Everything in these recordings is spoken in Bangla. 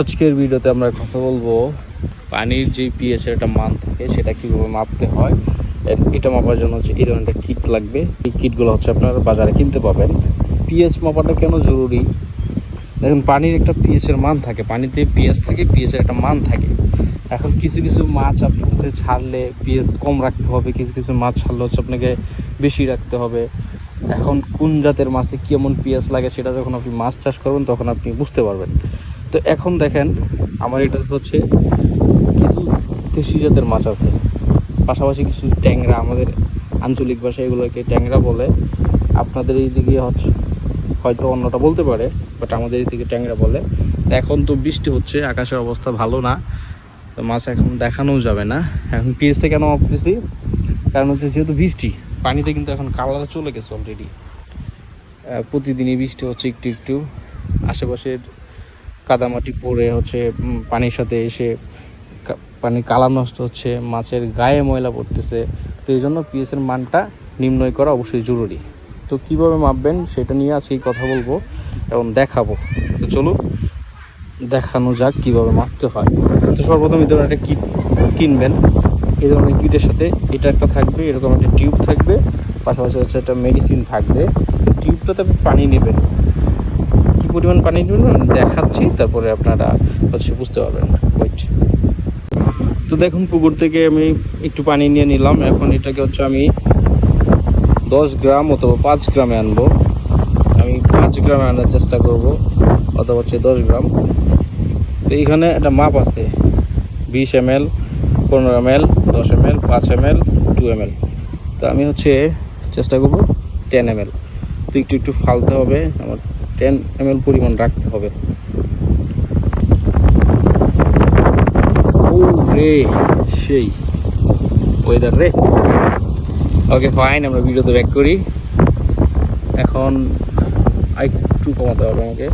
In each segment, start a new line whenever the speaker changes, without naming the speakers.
আজকের ভিডিওতে আমরা কথা বলব পানির যে পিএস এর একটা মান থাকে, সেটা কীভাবে মাপতে হয়। এটা মাপার জন্য হচ্ছে এই ধরনের একটা কিট লাগবে। এই কিটগুলো হচ্ছে আপনারা বাজারে কিনতে পাবেন। পিএস মাপাটা কেন জরুরি? দেখুন, পানির একটা পিএস এর মান থাকে, পানিতে পিএস থাকে পিএস এর একটা মান থাকে। এখন কিছু কিছু মাছ আপনি হচ্ছে ছাড়লে পিএস কম রাখতে হবে, কিছু কিছু মাছ ছাড়লে হচ্ছে আপনাকে বেশি রাখতে হবে। এখন কোন জাতের মাছে কেমন পিএস লাগে, সেটা যখন আপনি মাছ চাষ করবেন, তখন আপনি বুঝতে পারবেন। তো এখন দেখেন, আমার এটা হচ্ছে কিছু দেশি জাতের মাছ আছে। পাশাপাশি কিছু ট্যাংরা, আমাদের আঞ্চলিক ভাষায় এগুলোকে ট্যাংরা বলে। আপনাদের এই দিকে হয়তো অন্যটা বলতে পারে বাট আমাদের এই দিকে ট্যাংরা বলে। এখন তো বৃষ্টি হচ্ছে, আকাশের অবস্থা ভালো না। তো মাছ এখন দেখানোও যাবে না। এখন পিএসটা কেন মাপতেছি? কারণ হচ্ছে যেহেতু বৃষ্টি, পানিতে কিন্তু এখন কালার চলে গেছে অলরেডি প্রতিদিনই বৃষ্টি হচ্ছে একটু একটু। আশেপাশের কাদামাটি পড়ে হচ্ছে পানির সাথে এসে পানি কালার নষ্ট হচ্ছে, মাছের গায়ে ময়লা পড়তেছে। তো এই জন্য পিএসের মানটা নির্ণয় করা অবশ্যই জরুরি। তো কীভাবে মাপবেন সেটা নিয়ে আজকেই কথা বলব এবং দেখাবো। তো চলুন, দেখানো যাক কীভাবে মাপতে হয়। তো সর্বপ্রথম এই ধরনের একটা কিট কিনবেন। এই ধরনের কিটের সাথে এটা একটা থাকবে, এরকম একটা টিউব থাকবে, পাশাপাশি হচ্ছে একটা মেডিসিন থাকবে। টিউবটাতে আপনি পানি নেবেন। পরিমাণ পানি নেবেন, দেখাচ্ছি, তারপরে আপনারা হচ্ছে বুঝতে পারবেন। ওয়েট তো দেখুন, পুকুর থেকে আমি একটু পানি নিয়ে নিলাম। এখন এটাকে হচ্ছে আমি দশ গ্রাম অথবা পাঁচ গ্রামে আনব। আমি পাঁচ গ্রামে আনার চেষ্টা করব, অথবা হচ্ছে দশ গ্রাম। তো এইখানে একটা মাপ আছে, বিশ এম এল পনেরো এম এল দশ এম এল পাঁচ M L two M L তো আমি হচ্ছে চেষ্টা করব টেন এম এল তো একটু একটু ফালতে হবে, আমার টেন এম পরিমাণ রাখতে হবে। রে, সেই ওয়েদার রে। ওকে ফাইন আমরা ভিডিওতে ব্যাক করি। এখন একটু কমাতে হবে আমাকে।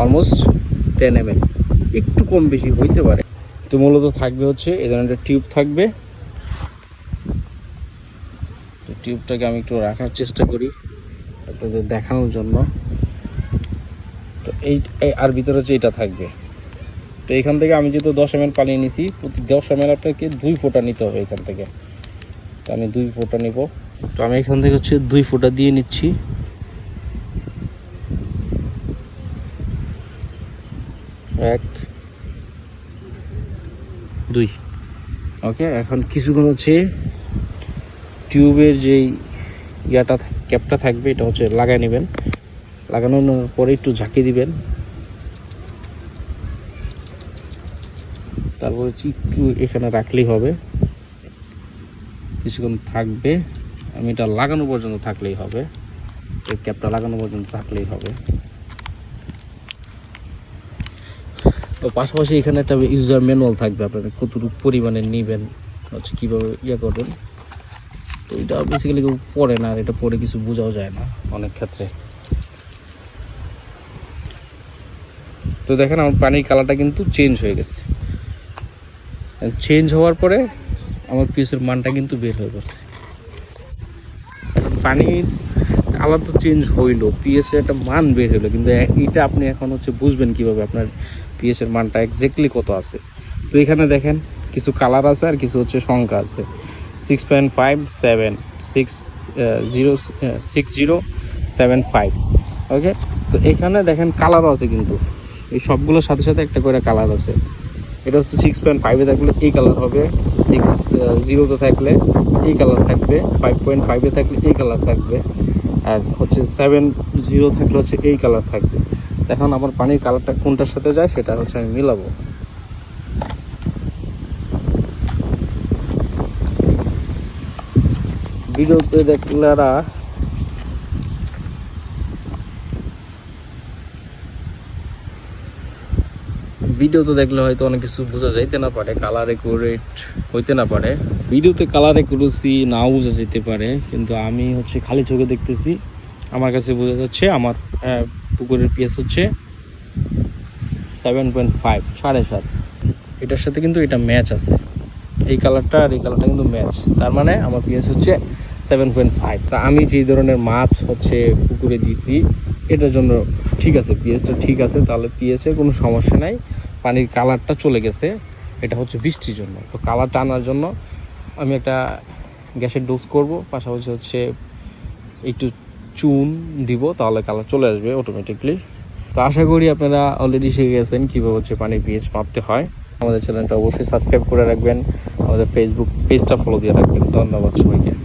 অলমোস্ট টেন এম একটু কম বেশি হইতে পারে। তো মূলত থাকবে হচ্ছে এ ধরনের টিউব থাকবে তো টিউবটাকে আমি একটু রাখার চেষ্টা করি আপনাদের দেখানোর জন্য। তো এই আর ভিতরে হচ্ছে এটা থাকবে। তো এখান থেকে আমি যেহেতু দশ এম পানি নিছি, প্রতি দশ এম আপনাকে দুই ফোঁটা নিতে হবে এখান থেকে। তো আমি দুই ফোঁটা নিব। তো আমি এখান থেকে হচ্ছে দুই ফোঁটা দিয়ে নিচ্ছি। এক, দুই। ওকে, এখন কিছুক্ষণ হচ্ছে টিউবের যেই ইয়াটা ক্যাপটা থাকবে, এটা হচ্ছে লাগাই নেবেন। লাগানোর পরে একটু ঝাঁকি দিবেন। তারপর একটু এখানে রাখলেই হবে। কিছুক্ষণ থাকবে। আমি এটা লাগানো পর্যন্ত থাকলেই হবে। এই ক্যাপটা লাগানো পর্যন্ত থাকলেই হবে। তো পাশাপাশি এখানে একটা ইউজার ম্যানুয়াল থাকবে, আপনারা কতটুকু পরিমাণে নেবেন, হচ্ছে কীভাবে ইয়ে করবেন। তো এটা বেসিক্যালি কেউ পড়ে না আর এটা পড়ে কিছু বোঝাও যায় না। অনেক ক্ষেত্রে। তো দেখেন আমার পানির কালারটা কিন্তু চেঞ্জ হয়ে গেছে। চেঞ্জ হওয়ার পরে আমার পিসের মানটা কিন্তু বের হয়ে পড়ছে পানির কালার তো চেঞ্জ হইল পিএস এর একটা মান বের হলো কিন্তু এটা আপনি এখন হচ্ছে বুঝবেন কীভাবে আপনার পিএস এর মানটা এক্স্যাক্টলি কত আছে। তো এখানে দেখেন কিছু কালার আছে আর কিছু হচ্ছে সংখ্যা আছে। Six point five seven six zero six zero seven five okay তো এখানে দেখেন কালারও আছে কিন্তু। এই সবগুলোর সাথে সাথে একটা করে কালার আছে। এটা হচ্ছে সিক্স পয়েন্ট ফাইভে থাকলে এই কালার হবে। সিক্স জিরোতে থাকলে এই কালার থাকবে। ফাইভ পয়েন্ট ফাইভে থাকলে এই কালার থাকবে। আর হচ্ছে সেভেন জিরো থাকলে হচ্ছে এই কালার থাকবে। এখন আমার পানির কালারটা কোনটার সাথে যায়, সেটা হচ্ছে আমি মিলাবো। ভিডিওতে দেখলারা ভিডিও তো দেখলে হয়তো অনেক কিছু বোঝা যাইতে না পারে কালার একুরেট হইতে না পারে। ভিডিওতে কালার একুরেসি নাও বোঝা যেতে পারে, কিন্তু আমি হচ্ছে খালি চোখে দেখতেছি, আমার কাছে বোঝা যাচ্ছে আমার পুকুরের পিএস হচ্ছে সেভেন পয়েন্ট ফাইভ সাড়ে সাত। এটার সাথে কিন্তু এটা ম্যাচ আছে। এই কালারটা আর এই কালারটা কিন্তু ম্যাচ তার মানে আমার পিএস হচ্ছে সেভেন পয়েন্ট ফাইভ তা আমি যেই ধরনের মাছ হচ্ছে পুকুরে দিছি, এটার জন্য ঠিক আছে পিএইচটা ঠিক আছে, তাহলে পিএইচের কোনো সমস্যা নাই। পানির কালারটা চলে গেছে, এটা হচ্ছে বৃষ্টির জন্য। তো কালারটা আনার জন্য আমি একটা গ্যাসের ডোজ করব, পাশাপাশি হচ্ছে একটু চুন দিব, তাহলে কালার চলে আসবে অটোমেটিকলি তো আশা করি আপনারা অলরেডি শিখে গেছেন কীভাবে হচ্ছে পানির পিএইচ মাপতে হয়। আমাদের চ্যানেলটা অবশ্যই সাবস্ক্রাইব করে রাখবেন। আমাদের ফেসবুক পেজটা ফলো দিয়ে রাখবেন। ধন্যবাদ সবাইকে।